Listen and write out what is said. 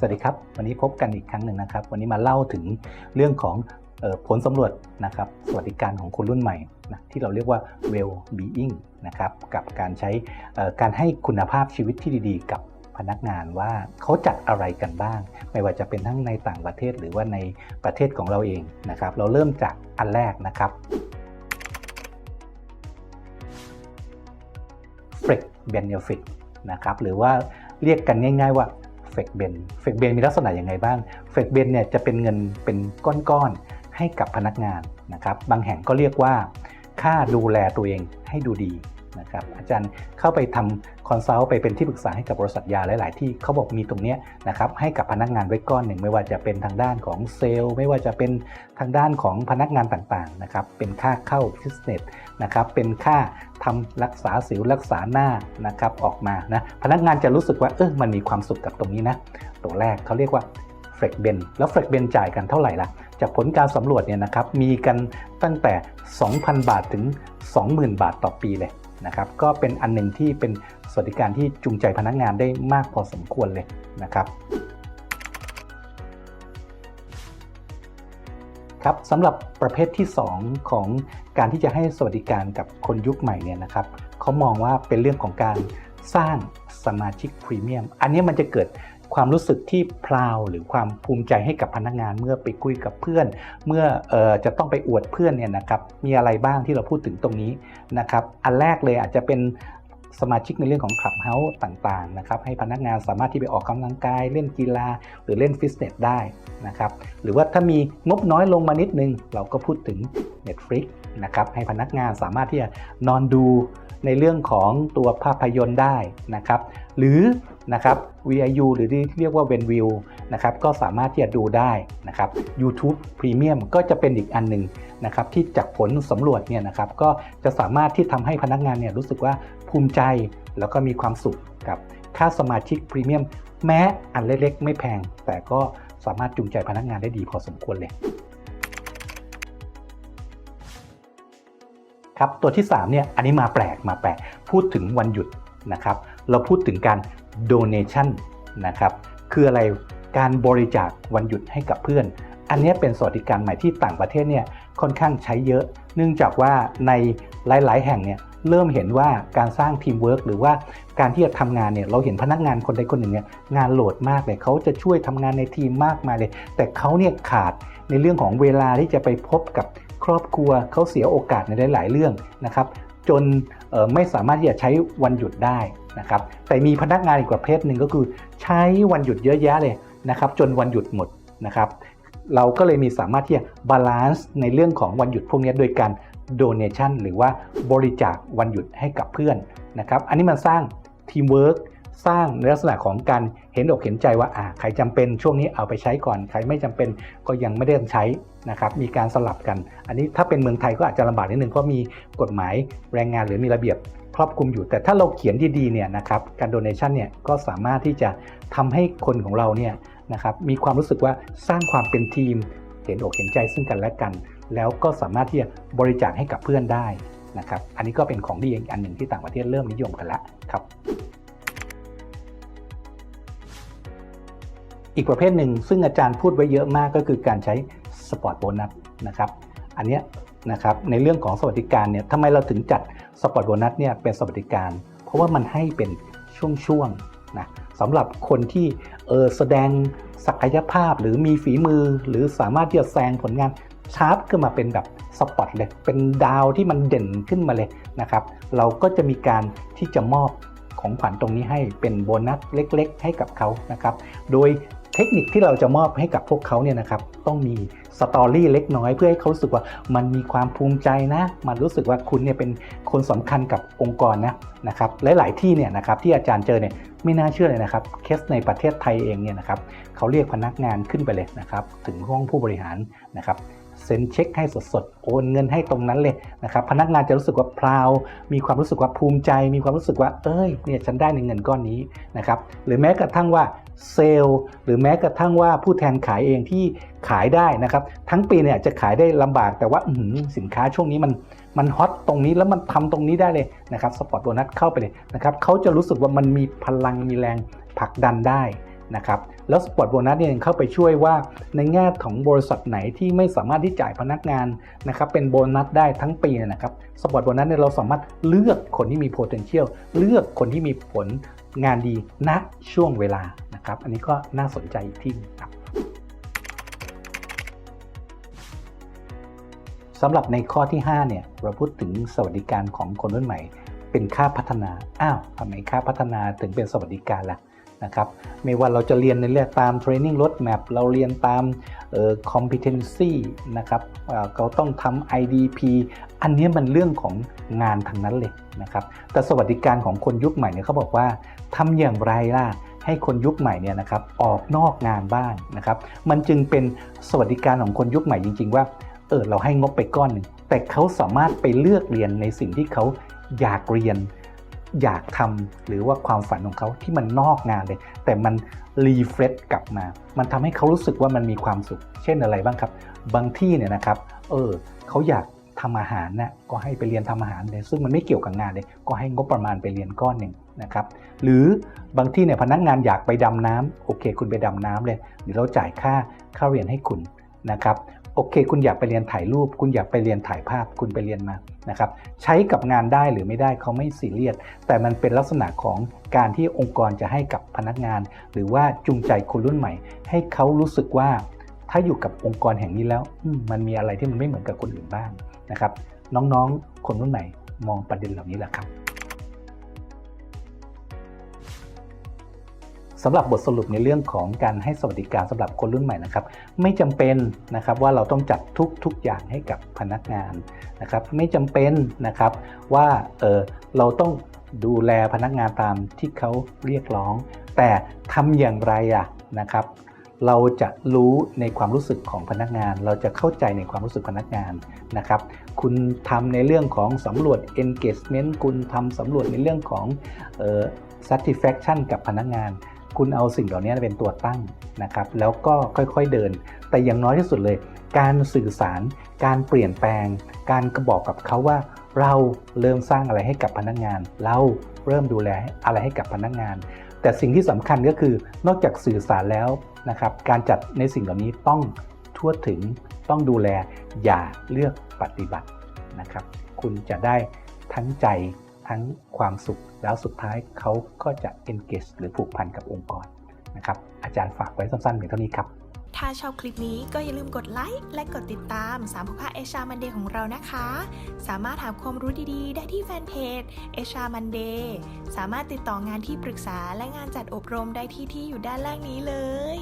สวัสดีครับ วันนี้พบกันอีกครั้งหนึ่งนะครับ วันนี้มาเล่าถึงเรื่องของออผลสำรวจนะครับสวัสดิการของคนรุ่นใหม่นะที่เราเรียกว่า well being นะครับกับการใช้การให้คุณภาพชีวิตที่ดีๆ กับพนักงานว่าเขาจัดอะไรกันบ้าง ไม่ว่าจะเป็นทั้งในต่างประเทศหรือว่าในประเทศของเราเองนะครับ เราเริ่มจากอันแรกนะครับ f l e x benefit นะครับหรือว่าเรียกกันง่าย ๆว่า f l e x ben f l e x ben มีลักษณะอย่างไงบ้างเฟกเบนเนี่ยจะเป็นเงินเป็นก้อนๆให้กับพนักงานนะครับ บางแห่งก็เรียกว่า ค่าดูแลตัวเองให้ดูดี นะครับอาจารย์เข้าไปทำคอนซัลท์ไปเป็นที่ปรึกษาให้กับบริษัทยาหลาย ๆ ที่เขาบอกมีตรงนี้นะครับให้กับพนักงานไว้ก้อนหนึ่ง ไม่ว่าจะเป็นทางด้านของเซลล์ ไม่ว่าจะเป็นทางด้านของพนักงานต่าง ๆ นะครับเป็นค่าเข้าฟิตเนสนะครับเป็นค่าทำรักษาสิวรักษาหน้านะครับออกมานะพนักงานจะรู้สึกว่าเออมันมีความสุขกับตรงนี้นะตัวแรกเขาเรียกว่าเฟรกเบนแล้วเฟรกเบนจ่ายกันเท่าไหร่ล่ะ จากผลการสำรวจเนี่ยนะครับมีกันตั้งแต่ 2,000 บาทถึง 20,000 บาทต่อปีเลย นะครับก็เป็นอันหนึ่งที่เป็นสวัสดิการที่จูงใจพนักงานได้มากพอสมควรเลยนะครับครับสำหรับประเภทที่ 2 ของการที่จะให้สวัสดิการกับคนยุคใหม่เนี่ยนะครับเขามองว่าเป็นเรื่องของการสร้างสมาชิกพรีเมียม อันนี้มันจะเกิด ความรู้สึกที่พลาวหรือความภูมิใจให้กับพนักงานเมื่อไปคุยกับเพื่อน เมื่อออจะต้องไปอวดเพื่อนเนี่ยนะครับมีอะไรบ้างที่เราพูดถึงตรงนี้นะครับอันแรกเลยอาจจะเป็นสมาชิกในเรื่องของคลับเฮาส์ต่างๆนะครับให้พนักงานสามารถที่ไปออกกำลังกาย เล่นกีฬา หรือเล่นฟิตเนสได้นะครับหรือว่าถ้ามีงบน้อยลงมานิดนึง เราก็พูดถึง Netflix นะครับให้พนักงานสามารถที่จะนอนดูในเรื่องของตัวภาพยนตร์ได้นะครับ หรือ นะครับ VIU หรือที่เรียกว่า Venview นะครับก็สามารถที่จะดูได้นะครับ YouTube Premium ก็จะเป็นอีกอันหนึ่งนะครับที่จากผลสำรวจเนี่ยนะครับก็จะสามารถที่ทำให้พนักงานเนี่ยรู้สึกว่าภูมิใจแล้วก็มีความสุขกับค่าสมาชิกพรีเมียมแม้อันเล็กๆ ไม่แพง แต่ก็สามารถจูงใจพนักงานได้ดีพอสมควรเลยครับตัวที่3เนี่ยอันนี้มาแปลกมาแปลกพูดถึงวันหยุดนะครับ เราพูดถึงการ donation นะครับคืออะไรการบริจาควันหยุดให้กับเพื่อน อันนี้เป็นสวัสดิการใหม่ที่ต่างประเทศเนี่ยค่อนข้างใช้เยอะ เนื่องจากว่าในหลาย ๆ แห่งเนี่ยเริ่มเห็นว่าการสร้างทีมเวิร์กหรือว่าการที่จะทำงานเนี่ยเราเห็นพนักงานคนใดคนหนึ่งเนี่ยงานโหลดมากเลยเขาจะช่วยทำงานในทีมมากมายเลย แต่เขาเนี่ยขาดในเรื่องของเวลาที่จะไปพบกับครอบครัวเขาเสียโอกาสในหลาย ๆ เรื่องนะครับจน ไม่สามารถที่จะใช้วันหยุดได้นะครับแต่มีพนักงานอีกประเภทหนึ่งก็คือใช้วันหยุดเยอะแยะเลยนะครับจนวันหยุดหมดนะครับเราก็เลยมีสามารถที่จะบาลานซ์ในเรื่องของวันหยุดพวกนี้โดยการ donation หรือว่าบริจาควันหยุดให้กับเพื่อนนะครับอันนี้มันสร้างทีมเวิร์ก สร้างในลักษณะของการเห็นอกเห็นใจว่าอ่าใครจำเป็นช่วงนี้เอาไปใช้ก่อนใครไม่จำเป็นก็ยังไม่ได้ใช้นะครับมีการสลับกัน อันนี้ถ้าเป็นเมืองไทยก็อาจจะลำบากนิดนึงเพราะมีกฎหมายแรงงานหรือมีระเบียบครอบคลุมอยู่ แต่ถ้าเราเขียนดีๆเนี่ยนะครับการ donation เนี่ยก็สามารถที่จะทำให้คนของเราเนี่ยนะครับมีความรู้สึกว่าสร้างความเป็นทีม เห็นอกเห็นใจซึ่งกันและกัน แล้วก็สามารถที่จะบริจาคให้กับเพื่อนได้นะครับอันนี้ก็เป็นของดีอีกอันหนึ่งที่ต่างประเทศเริ่มนิยมกันแล้วครับ อีกประเภทหนึ่งซึ่งอาจารย์พูดไว้เยอะมากก็คือการใช้สปอร์ตโบนัสนะครับอันนี้นะครับในเรื่องของสวัสดิการเนี่ยทำไมเราถึงจัดสปอร์ตโบนัสเนี่ยเป็นสวัสดิการ เพราะว่ามันให้เป็นช่วงๆนะสำหรับคนที่เออแสดงศักยภาพหรือมีฝีมือ หรือสามารถที่จะแซงผลงานชาร์ปขึ้นมาเป็นแบบสปอตเลยเป็นดาวที่มันเด่นขึ้นมาเลยนะครับ เราก็จะมีการที่จะมอบของขวัญตรงนี้ให้เป็นโบนัสเล็ก ๆ ให้กับเขานะครับ โดย เทคนิคที่เราจะมอบให้กับพวกเขาเนี่ยนะครับต้องมีสตอรี่เล็กน้อยเพื่อให้เขารู้สึกว่ามันมีความภูมิใจนะ มันรู้สึกว่าคุณเนี่ยเป็นคนสำคัญกับองค์กรนะนะครับหลาย ๆ ที่เนี่ยนะครับที่อาจารย์เจอเนี่ยไม่น่าเชื่อเลยนะครับเคสในประเทศไทยเองเนี่ยนะครับเขาเรียกพนักงานขึ้นไปเลยนะครับถึงห้องผู้บริหารนะครับ เซ็นเช็คให้สดๆ โอนเงินให้ตรงนั้นเลยนะครับ พนักงานจะรู้สึกว่าพราว มีความรู้สึกว่าภูมิใจ มีความรู้สึกว่า เอ้ย เนี่ยฉันได้ในเงินก้อนนี้นะครับ หรือแม้กระทั่งว่าเซลล์หรือแม้กระทั่งว่าผู้แทนขายเองที่ขายได้นะครับ ทั้งปีเนี่ยจะขายได้ลำบากแต่ว่าสินค้าช่วงนี้มันมันฮอตตรงนี้แล้วมันทำตรงนี้ได้เลยนะครับสปอตโบนัสเข้าไปเลยนะครับเขาจะรู้สึกว่ามันมีพลังมีแรงผลักดันได้ นะครับแล้วสปอร์ตโบนัสเนี่ยยังเข้าไปช่วยว่าในแง่ของบริษัทไหนที่ไม่สามารถที่จ่ายพนักงานนะครับเป็นโบนัสได้ทั้งปีนะครับสปอร์ตโบนัสเนี่ยเราสามารถเลือกคนที่มี potential เลือกคนที่มีผลงานดีณช่วงเวลานะครับอันนี้ก็น่าสนใจอีกที่ครับสำหรับในข้อที่5เนี่ยเราพูดถึงสวัสดิการของคนรุ่นใหม่ เป็นค่าพัฒนาอ้าวทำไมค่าพัฒนาถึงเป็นสวัสดิการล่ะ นะครับไม่ว่าเราจะเรียนในเรื่องตาม training roadmap เราเรียนตามออ competency นะครับเเราต้องทำ IDP อันนี้มันเรื่องของงานทางนั้นเลยนะครับแต่สวัสดิการของคนยุคใหม่เนี่ยเขาบอกว่าทำอย่างไรล่ะให้คนยุคใหม่เนี่ยนะครับออกนอกงานบ้างนะครับมันจึงเป็นสวัสดิการของคนยุคใหม่จริง ๆ ว่าเออเราให้งบไปก้อนหนึ่งแต่เขาสามารถไปเลือกเรียนในสิ่งที่เขาอยากเรียน อยากทำหรือว่าความฝันของเขาที่มันนอกงานเลย แต่มันรีเฟรชกลับมา มันทำให้เขารู้สึกว่ามันมีความสุข เช่นอะไรบ้างครับ บางที่เนี่ยนะครับ เออเขาอยากทำอาหารนะก็ให้ไปเรียนทำอาหารเลยซึ่งมันไม่เกี่ยวกับงานเลย ก็ให้งบประมาณไปเรียนก้อนหนึ่งนะครับ หรือบางที่เนี่ยพนักงานอยากไปดำน้ำโอเค คุณไปดำน้ำเลยเดี๋ยวเราจ่ายค่าค่าเรียนให้คุณนะครับ โอเค คุณอยากไปเรียนถ่ายรูป คุณอยากไปเรียนถ่ายภาพ คุณไปเรียนมานะครับใช้กับงานได้หรือไม่ได้เขาไม่ซีเรียสแต่มันเป็นลักษณะของการที่องค์กรจะให้กับพนักงาน หรือว่าจูงใจคนรุ่นใหม่ ให้เขารู้สึกว่า ถ้าอยู่กับองค์กรแห่งนี้แล้วมันมีอะไรที่มันไม่เหมือนกับคนอื่นบ้างนะครับ น้องๆ คนรุ่นใหม่มองประเด็นเหล่านี้แหละครับ สำหรับบทสรุปในเรื่องของการให้สวัสดิการสำหรับคนรุ่นใหม่นะครับ ไม่จำเป็นนะครับว่าเราต้องจัดทุกทุกอย่างให้กับพนักงานนะครับ ไม่จำเป็นนะครับว่าเออเราต้องดูแลพนักงานตามที่เขาเรียกร้อง แต่ทำอย่างไรอะนะครับ เราจะรู้ในความรู้สึกของพนักงาน เราจะเข้าใจในความรู้สึกพนักงานนะครับ คุณทำในเรื่องของสำรวจ engagement คุณทำสำรวจในเรื่องของออ satisfaction กับพนักงาน คุณเอาสิ่งเหล่านี้เป็นตัวตั้งนะครับ แล้วก็ค่อยๆเดิน แต่อย่างน้อยที่สุดเลย การสื่อสาร การเปลี่ยนแปลง การกระบอกกับเขาว่า เราเริ่มสร้างอะไรให้กับพนักงาน เราเริ่มดูแลอะไรให้กับพนักงาน แต่สิ่งที่สำคัญก็คือนอกจากสื่อสารแล้วนะครับ การจัดในสิ่งเหล่านี้ต้องทั่วถึงต้องดูแลอย่าเลือกปฏิบัตินะครับ คุณจะได้ทั้งใจ ทั้งความสุข แล้วสุดท้ายเขาก็จะ engage หรือผูกพันกับองค์กรนะครับอาจารย์ฝากไว้สั้นๆเพียงเท่านี้ครับ ถ้าชอบคลิปนี้ก็อย่าลืมกดไลค์และกดติดตาม3ามพกเอชามันเดย์ของเรานะคะ สามารถหาความรู้ดีๆ ได้ที่แฟนเพจเอชามันเดย์สามารถติดต่องานที่ปรึกษาและงานจัดอบรมได้ที่ที่อยู่ด้านล่างนี้เลย